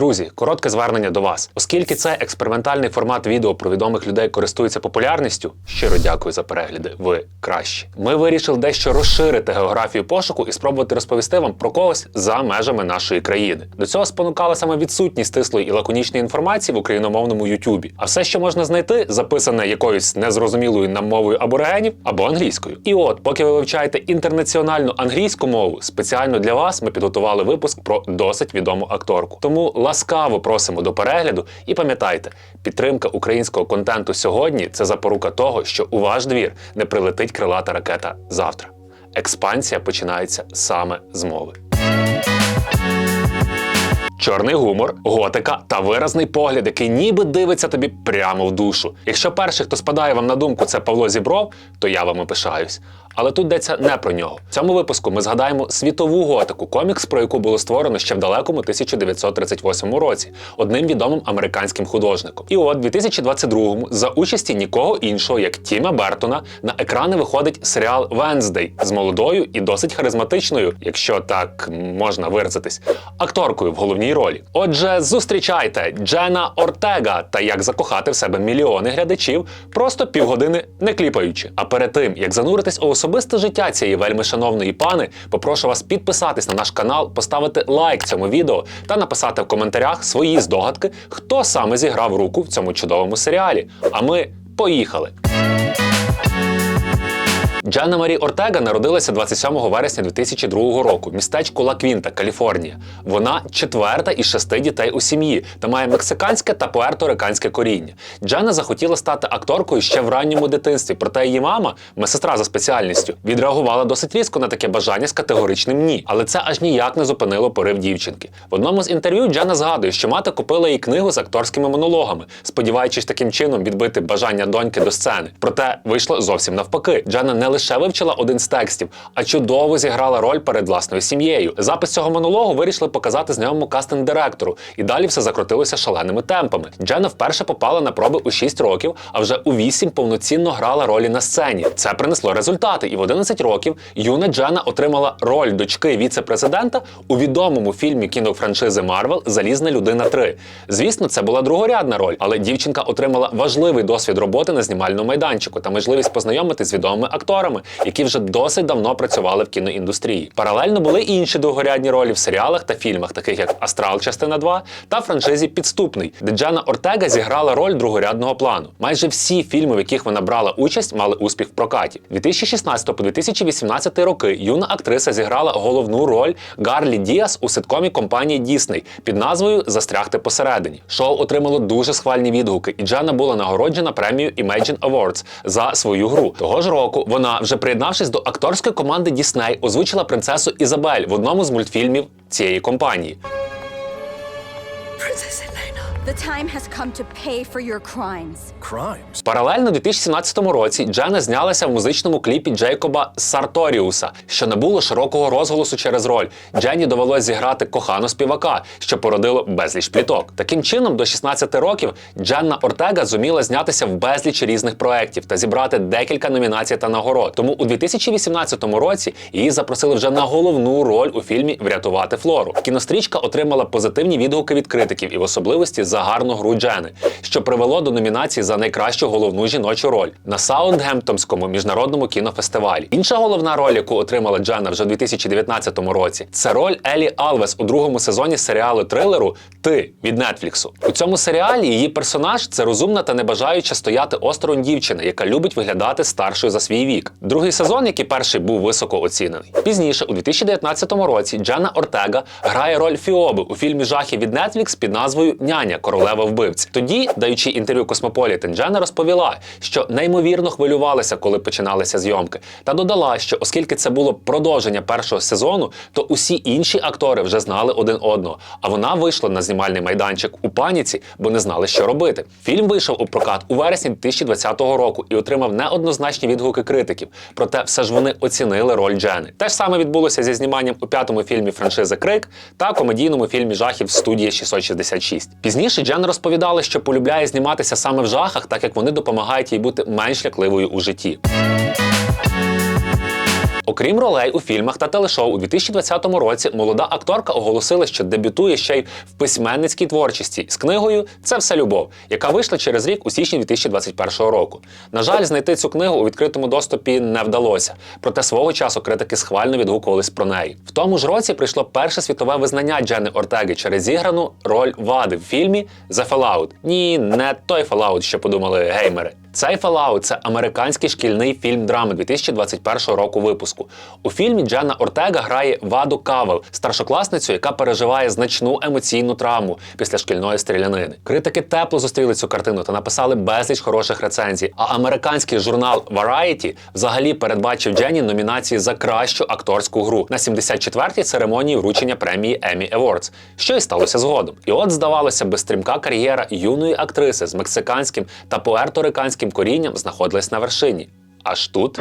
Друзі, коротке звернення до вас. Оскільки цей експериментальний формат відео про відомих людей користується популярністю, щиро дякую за перегляди. Ви кращі. Ми вирішили дещо розширити географію пошуку і спробувати розповісти вам про когось за межами нашої країни. До цього спонукала саме відсутність стислої і лаконічної інформації в україномовному Ютубі. А все, що можна знайти, записане якоюсь незрозумілою нам мовою аборигенів або англійською. І от, поки ви вивчаєте інтернаціональну англійську мову, спеціально для вас ми підготували випуск про досить відому акторку. Тому ласкаво просимо до перегляду і пам'ятайте, підтримка українського контенту сьогодні це запорука того, що у ваш двір не прилетить крилата ракета завтра. Експансія починається саме з мови. Чорний гумор, готика та виразний погляд, який ніби дивиться тобі прямо в душу. Якщо перший, хто спадає вам на думку, це Павло Зібров, то я вами пишаюсь. Але тут йдеться не про нього. В цьому випуску ми згадаємо світову готику, комікс, про яку було створено ще в далекому 1938 році, одним відомим американським художником. І от 2022-му за участі нікого іншого, як Тіма Бертона, на екрани виходить серіал Венздей з молодою і досить харизматичною, якщо так можна виразитись, акторкою в головній ролі. Отже, зустрічайте Джена Ортега та як закохати в себе мільйони глядачів, просто півгодини не кліпаючи. А перед тим як зануритись у особисте життя цієї вельми шановної пани, попрошу вас підписатись на наш канал, поставити лайк цьому відео та написати в коментарях свої здогадки, хто саме зіграв руку в цьому чудовому серіалі. А ми поїхали! Джанна Марі Ортега народилася 27 вересня 2002 року в містечку Ла Квінта, Каліфорнія. Вона четверта із шести дітей у сім'ї та має мексиканське та пуерториканське коріння. Джанна захотіла стати акторкою ще в ранньому дитинстві, проте її мама, медсестра за спеціальністю, відреагувала досить різко на таке бажання з категоричним ні. Але це аж ніяк не зупинило порив дівчинки. В одному з інтерв'ю Джанна згадує, що мати купила їй книгу з акторськими монологами, сподіваючись таким чином відбити бажання доньки до сцени. Проте вийшло зовсім навпаки. Джанна не лише вивчила один з текстів, а чудово зіграла роль перед власною сім'єю. Запис цього монологу вирішили показати знайомому кастинг-директору, і далі все закрутилося шаленими темпами. Дженна вперше попала на проби у 6 років, а вже у 8 повноцінно грала ролі на сцені. Це принесло результати, і в 11 років юна Дженна отримала роль дочки віце-президента у відомому фільмі кінофраншизи Марвел Залізна людина 3. Звісно, це була другорядна роль, але дівчинка отримала важливий досвід роботи на знімальному майданчику та можливість познайомитись з відомими акторами, які вже досить давно працювали в кіноіндустрії. Паралельно були інші другорядні ролі в серіалах та фільмах, таких як Астрал, частина 2 та франшизі Підступний, де Джана Ортега зіграла роль другорядного плану. Майже всі фільми, в яких вона брала участь, мали успіх в прокаті. 2016 по 2018 роки юна актриса зіграла головну роль Гарлі Діас у ситкомі компанії Дісней під назвою Застрягти посередині. Шоу отримало дуже схвальні відгуки, і Джана була нагороджена премією Imagine Awards за свою гру. Того ж року вона, вже приєднавшись до акторської команди Дісней, озвучила принцесу Ізабель в одному з мультфільмів цієї компанії. Принцеса the time has come to pay for your crimes. Crimes? Паралельно у 2017 році Джена знялася в музичному кліпі Джейкоба Сарторіуса, що набуло широкого розголосу через роль. Дженні довелось зіграти кохану співака, що породило безліч пліток. Таким чином, до 16 років Дженна Ортега зуміла знятися в безліч різних проєктів та зібрати декілька номінацій та нагород. Тому у 2018 році її запросили вже на головну роль у фільмі Врятувати Флору. Кінострічка отримала позитивні відгуки від критиків і в особливості за гарну гру Джени, що привело до номінації за найкращу головну жіночу роль на Саундгемптонському міжнародному кінофестивалі. Інша головна роль, яку отримала Джена вже у 2019 році, це роль Елі Алвес у другому сезоні серіалу трилеру Ти від Нетфліксу. У цьому серіалі її персонаж це розумна та не бажаюча стояти осторонь дівчина, яка любить виглядати старшою за свій вік. Другий сезон, як і перший, був високо оцінений. Пізніше, у 2019 році, Джена Ортега грає роль Фіоби у фільмі жахів від Netflix під назвою Няня королева вбивць. Тоді, даючи інтерв'ю Космополітен, Джена розповіла, що неймовірно хвилювалася, коли починалися зйомки, та додала, що оскільки це було продовження першого сезону, то усі інші актори вже знали один одного. А вона вийшла на знімальний майданчик у паніці, бо не знали, що робити. Фільм вийшов у прокат у вересні 2020 року і отримав неоднозначні відгуки критиків. Проте все ж вони оцінили роль Джени. Те ж саме відбулося зі зніманням у п'ятому фільмі франшизи Крик та комедійному фільмі жахів студія 666. Пізніше Джен розповідала, що полюбляє зніматися саме в жахах, так як вони допомагають їй бути менш лякливою у житті. Окрім ролей у фільмах та телешоу, у 2020 році молода акторка оголосила, що дебютує ще й в письменницькій творчості з книгою Це все любов, яка вийшла через рік у січні 2021 року. На жаль, знайти цю книгу у відкритому доступі не вдалося. Проте свого часу критики схвально відгукувались про неї. В тому ж році прийшло перше світове визнання Джени Ортеги через зіграну роль вади в фільмі The Fallout. Ні, не той Fallout, що подумали геймери. Цей Fallout – це американський шкільний фільм драми 2021 року випуску. У фільмі Дженна Ортега грає Ваду Кавел, старшокласницю, яка переживає значну емоційну травму після шкільної стрілянини. Критики тепло зустріли цю картину та написали безліч хороших рецензій. А американський журнал Variety взагалі передбачив Дженні номінації за кращу акторську гру на 74-й церемонії вручення премії Emmy Awards, що й сталося згодом. І от здавалося би, стрімка кар'єра юної актриси з мексиканським та пуерториканським корінням знаходилась на вершині. Аж тут.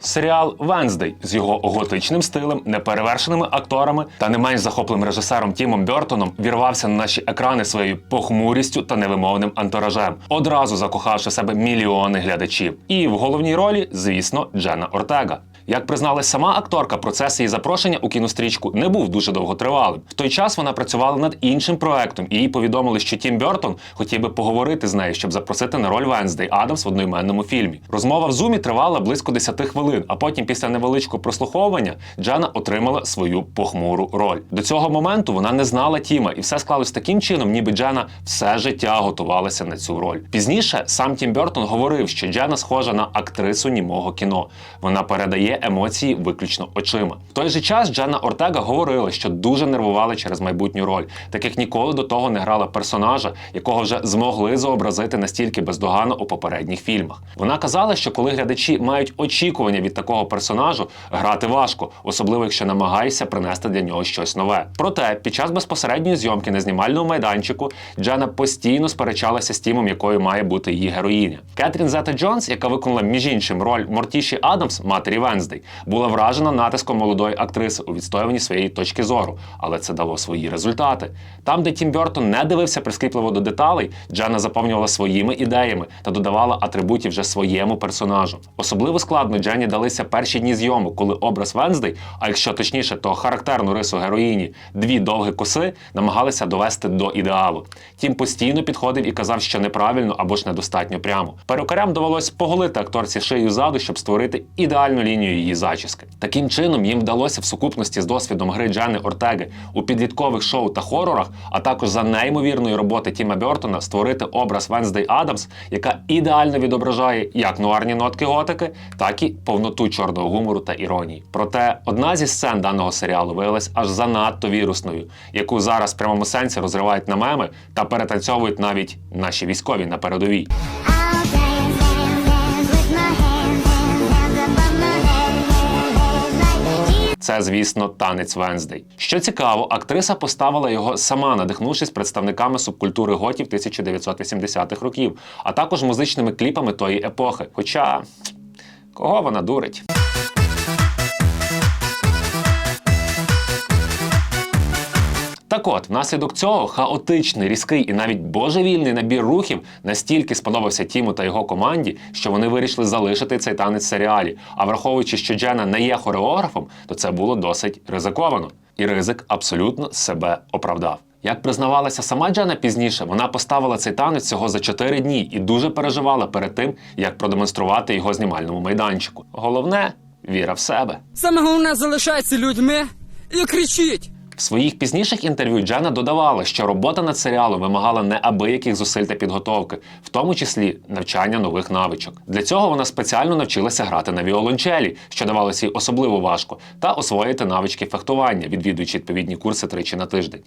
Серіал Венздей з його готичним стилем, неперевершеними акторами та не менш захопливим режисером Тімом Бертоном вірвався на наші екрани своєю похмурістю та невимовним антуражем, одразу закохавши себе мільйони глядачів. І в головній ролі, звісно, Джена Ортега. Як призналась сама акторка, процес її запрошення у кінострічку не був дуже довготривалим. В той час вона працювала над іншим проектом, і їй повідомили, що Тім Бертон хотів би поговорити з нею, щоб запросити на роль Венздей Адамс в одноіменному фільмі. Розмова в зумі тривала близько 10 хвилин, а потім, після невеличкого прослуховування, Джана отримала свою похмуру роль. До цього моменту вона не знала Тіма, і все склалось таким чином, ніби Джана все життя готувалася на цю роль. Пізніше сам Тім Бертон говорив, що Джана схожа на актрису німого кіно. Вона передає емоції виключно очима. В той же час Джанна Ортега говорила, що дуже нервувала через майбутню роль, так як ніколи до того не грала персонажа, якого вже змогли зобразити настільки бездоганно у попередніх фільмах. Вона казала, що коли глядачі мають очікування від такого персонажу, грати важко, особливо якщо намагаєшся принести для нього щось нове. Проте під час безпосередньої зйомки на знімальному майданчику Джана постійно сперечалася з тімом, якою має бути її героїня. Кетрін Зета Джонс, яка виконала між іншим роль Мортіші Адамс, матері Венздей, була вражена натиском молодої актриси у відстоюванні своєї точки зору, але це дало свої результати. Там, де Тім Бертон не дивився прискіпливо до деталей, Джана заповнювала своїми ідеями та додавала атрибутів вже своєму персонажу. Особливо складно Дженні далися перші дні зйомок, коли образ Венздей, а якщо точніше, то характерну рису героїні дві довгі коси намагалися довести до ідеалу. Тім постійно підходив і казав, що неправильно або ж недостатньо прямо. Перукарям довелось поголити акторці шию ззаду, щоб створити ідеальну лінію її зачіски. Таким чином їм вдалося в сукупності з досвідом гри Джени Ортеги у підліткових шоу та хорорах, а також за неймовірної роботи Тіма Бертона створити образ Венздей Адамс, яка ідеально відображає як нуарні нотки готики, так і повноту чорного гумору та іронії. Проте одна зі сцен даного серіалу виявилась аж занадто вірусною, яку зараз в прямому сенсі розривають на меми та перетанцьовують навіть наші військові на передовій. Це, звісно, танець Венздей. Що цікаво, актриса поставила його сама, надихнувшись представниками субкультури готів 1980-х років, а також музичними кліпами тої епохи. Хоча кого вона дурить? Так от, внаслідок цього хаотичний, різкий і навіть божевільний набір рухів настільки сподобався Тіму та його команді, що вони вирішили залишити цей танець в серіалі. А враховуючи, що Джена не є хореографом, то це було досить ризиковано. І ризик абсолютно себе оправдав. Як признавалася сама Джена пізніше, вона поставила цей танець всього за 4 дні і дуже переживала перед тим, як продемонструвати його знімальному майданчику. Головне віра в себе. Саме головне залишайтеся людьми і кричіть. В своїх пізніших інтерв'ю Джана додавала, що робота над серіалом вимагала неабияких зусиль та підготовки, в тому числі навчання нових навичок. Для цього вона спеціально навчилася грати на віолончелі, що давалося їй особливо важко, та освоїти навички фехтування, відвідуючи відповідні курси тричі на тиждень.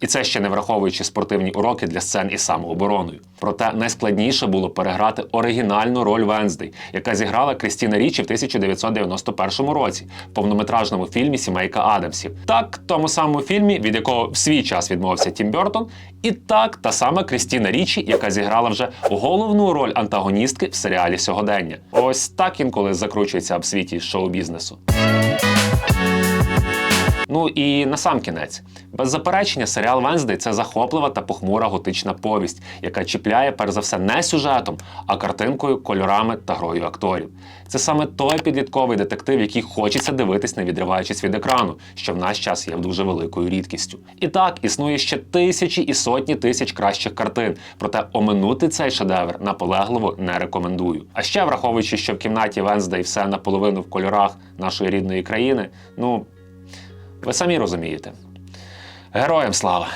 І це ще не враховуючи спортивні уроки для сцен із самообороною. Проте найскладніше було переграти оригінальну роль Венздей, яка зіграла Крістіна Річі в 1991 році в повнометражному фільмі Сімейка Адамсів. Так, тому самому фільмі, від якого в свій час відмовився Тім Бертон, і так та сама Крістіна Річі, яка зіграла вже головну роль антагоністки в серіалі сьогодення. Ось так інколи закручується в світі шоу-бізнесу. Ну і на сам кінець, без заперечення, серіал Венздей це захоплива та похмура готична повість, яка чіпляє перш за все не сюжетом, а картинкою, кольорами та грою акторів. Це саме той підлітковий детектив, який хочеться дивитись, не відриваючись від екрану, що в наш час є дуже великою рідкістю. І так існує ще тисячі і сотні тисяч кращих картин, проте оминути цей шедевр наполегливо не рекомендую. А ще враховуючи, що в кімнаті Венздей все наполовину в кольорах нашої рідної країни, ну ви самі розумієте. Героям слава!